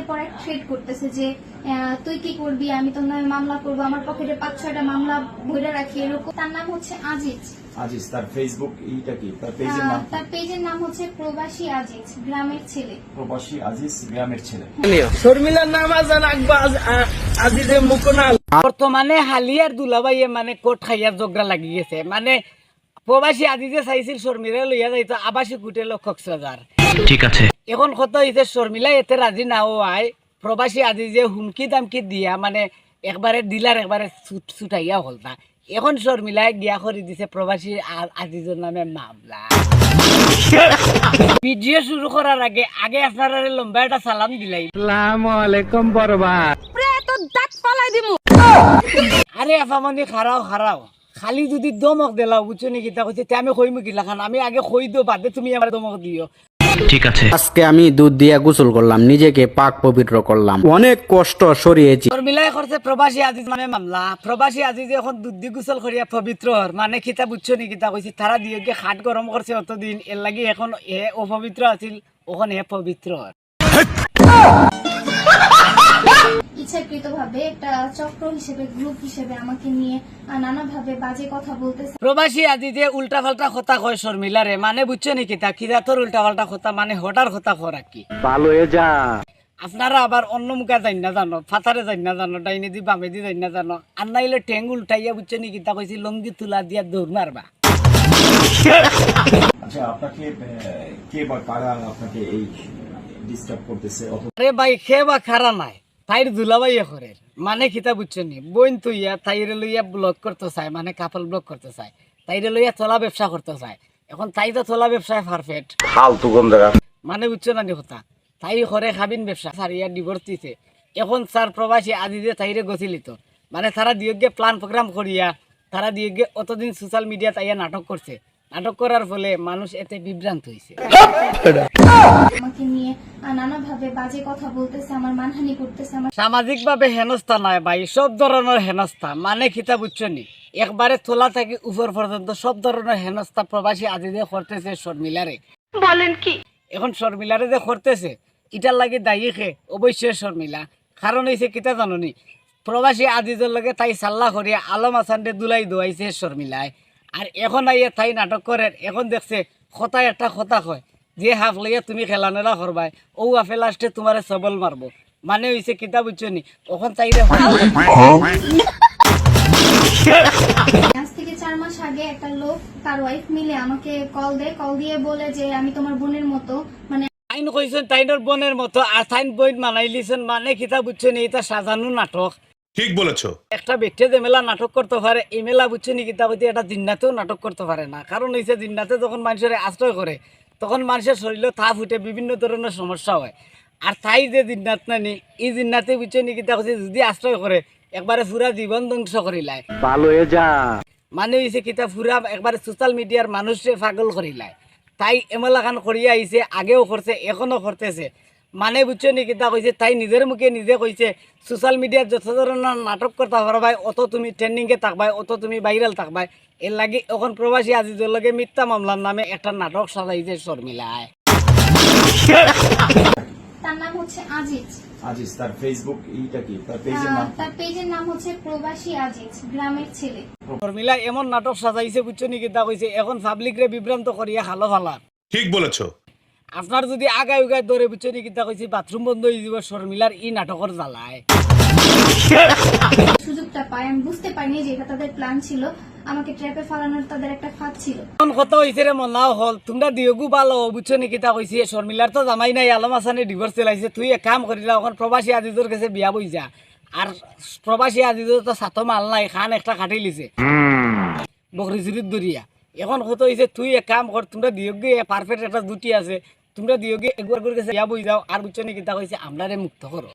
একের পর এক থ্রেড করতেছে যে তুই কি করবি? আমি তোর নামে মামলা করব। আমার পকেটে পাঁচ ছয়টা মামলা ভরে রাখি এরকম। তার নাম হচ্ছে আজিজ। আজিজ তার ফেসবুক এইটা কি? তার পেজের নাম তার পেজের নাম হচ্ছে প্রবাসী আজিজ গ্রামের ছেলে। প্রবাসী আজিজ গ্রামের ছেলে। শর্মিলার নাম আজান আকবাজ আজিজে মুকনাল। বর্তমানে হালিয়ার দুলাবাইয়ে মানে কোট খাইয়ার জগরা লাগি গেছে। মানে প্রবাসী আজিজে চাইছিল শর্মিলা লইয়া যাইতো আবাসিক হোটেল কক্সবাজার ঠিক আছে। এখন কত হয়েছে শর্মিলা এতে রাজি না হওয়ায় প্রবাসী আজিজে হুমকি দামকি দিয়া মানে একবারে দিলার একবারে ছুট- ছুটাইয়া হলতা এখন শর্মিলায় গিয়া করে দিছে প্রবাসী আজিজের নামে মামলা। ভিডিও শুরু করার আগে আগে আপনারা লম্বা একটা সালাম দিলাই। আরে আফামনি খারাও খারাও খালি যদি দমক দিলাও বুঝছ নাকি তা কইছে আমি কইমু কিলা খান আমি আগে কই দো বাদে তুমি আমার দমক দিও ঠিক আছে। আজকে আমি দুধ দিয়া গোসল করলাম নিজেকে পাক পবিত্র করলাম। অনেক কষ্ট সরিয়েছি। তোর মিলাই করছে প্রবাসী আজিজ মানে মামলা। প্রবাসী আজিজ এখন দুধ দি গোসল করিয়া পবিত্র হর। মানে কিতা বুঝছ নি কিতা কইছি? তারা দিয়ে গিয়ে খাট গরম করছে অতদিন। এর লাগি এখন এ অপবিত্র আছিল ওখানে হে পবিত্র হর। ইচ্ছাকৃত ভাবে একটা চক্র হিসেবে গ্রুপ হিসেবে আমাকে নিয়ে নানাভাবে বাজে কথা বলতেছে। প্রবাসী আজিজে উল্টা পাল্টা কথা কয় শর্মিলারে মানে বুঝছ নি কিতা কিতা তোর উল্টা পাল্টা কথা মানে হটার কথা কর আর কি? ভালো হয়ে যা। আপনারা আবার অন্য মুখা যাই না জানো ফাতারে যাই না জানো ডাইনে দি বামে দি যাই না জানো। আর নাইলে টেং উল্টাইয়া বুঝছ নি কিতা কইছি লঙ্গি তুলা দিয়া দৌড় মারবা। আচ্ছা আপনাকে কে বা কারা আপনাকে এই ডিস্টার্ব করতেছে? আরে ভাই খে বা খারা নাই? তাইর করে। মানে খিতা বুঝছ নি? বইন তুইয়া তাইরে লইয়া ব্লক করতে চায় মানে কাপল ব্লক করতে চায়। তাইরে লইয়া তোলা ব্যবসা করতে চায়। এখন তাই তো তোলা ব্যবসায় পারফেক্ট ফালতু মানে বুঝছ না নি কথা? তাই ঘরে খাবিন ব্যবসা সারিয়া ডিভোর্স দিছে। এখন স্যার প্রবাসী আদি যে তাইরে গছিলিত মানে তারা দিয়ে প্ল্যান প্রোগ্রাম করিয়া তারা দিয়ে অতদিন সোশ্যাল মিডিয়া তাইয়া নাটক করছে। নাটক করার ফলে মানুষ এতে বিভ্রান্ত হয়েছে আমাকে নিয়ে নানাভাবে বাজে কথা বলতেছে আমার মানহানি করতেছে আমার সামাজিক ভাবে হেনস্থা নয় ভাই সব ধরনের হেনস্থা মানে খিতা বুঝছ নি? একবারে তোলা থেকে উপর পর্যন্ত সব ধরনের হেনস্থা প্রবাসী আদি যে করতেছে শর্মিলারে। বলেন কি? এখন শর্মিলারে যে করতেছে ইটার লাগে দায়ী খে অবশ্যই শর্মিলা। কারণ হয়েছে কিতা জাননি প্রবাসী আদিজের লগে তাই সাল্লা করিয়া আলম আসানরে দুলাই দোয়াইছে শর্মিলায়। আর এখন আইয়া তাই নাটক করে এখন দেখছে কথা একটা কথা কয় যে হাফ লইয়া তুমি খেলানেরা করবাই ও হাফে লাস্টে তোমারে সবল মারবো। মানে হইছে কিতা বুঝছ নি? ওখান তাইরে আজ থেকে চার মাস আগে একটা লোক তার ওয়াইফ মিলে আমাকে কল দেয়। কল দিয়ে বলে যে আমি তোমার বোনের মতো। মানে আইন কইছেন তাইনের বোনের মতো আর তাইন বইন মানাইলিছেন। মানে কিতা বুঝছ নি এটা সাজানো নাটক। ঠিক বলেছ। একটা ব্যক্তি যে মেলা নাটক করতে পারে এই মেলা বুঝছ নি কিতা হইতে এটা জিন্নাতেও নাটক করতে পারে না। কারণ হইছে জিন্নাতে যখন মানুষের আশ্রয় করে তখন মানুষের শরীরে তাপ উঠে বিভিন্ন ধরনের সমস্যা হয়। আর তাই যে জিন্নাত নানি এই জিন্নাতে বুঝছ নি কিতা হচ্ছে যদি আশ্রয় করে একবারে পুরা জীবন ধ্বংস করিলায় ভালো হয়ে যা। মানে হইছে কিতা পুরা একবারে সোশ্যাল মিডিয়ার মানুষে পাগল করিলায় তাই এমেলা খান করিয়া আইছে আগেও করছে এখনও করতেছে। মানে বুঝছ নি কিতা কইছে? তাই নিজের মুখে নিজে কইছে সোশ্যাল মিডিয়ার যত ধরনের নাটক করতে পারবাই অত তুমি ট্রেন্ডিংয়ে থাকবাই অত তুমি ভাইরাল থাকবাই। এর লাগি এখন প্রবাসী আজিজের লগে মিথ্যা মামলার নামে একটা নাটক সাজাইছে শর্মিলায় তার নাম হচ্ছে আজিজ। আজিজ তার ফেসবুক এইটা কি? তার পেজের নাম? তার পেজের নাম হচ্ছে প্রবাসী আজিজ গ্রামের ছেলে। শর্মিলা এমন নাটক সাজাইছে বুঝছ নি কিতা কইছে এখন পাবলিক রে বিভ্রান্ত করিয়া খালো ফালা ঠিক বলেছ। আপনার যদি আগায় উগায় দৌড়ে বুঝছ নি কিতা কইছি বাথরুম বন্ধ হয়ে যাব শর্মিলার ই নাটকের জ্বালায়। সুযোগটা পাই আমি বুঝতে পারিনি যে এটা তাদের প্ল্যান ছিল। আমাকে ট্র্যাপে ফালানোর তাদের একটা ফাঁদ ছিল। এখন কত হয়েছে রে হল তোমরা ভালো বুঝছ নি কিতা কইছি শর্মিলার তো জামাই নাই আলম হাসানে ডিভোর্স চলাইছে তুই এক কাম করিলা এখন প্রবাসী আজিজর কাছে বিয়া বই যা আর প্রবাসী আজিজর তো সাতো মাল নাই খান একটা কাটি লিছে। বকরি চুরির দরিয়া। এখন কত হয়েছে তুই এক কাম কর তোমরা দিয়গে পারফেক্ট একটা দুটি আছে তোমরা দিয়গে একবার করে গেছে বিয়া বই যাও আর বুঝছ নাকি? তা কইছে, আমরারে মুক্ত করো।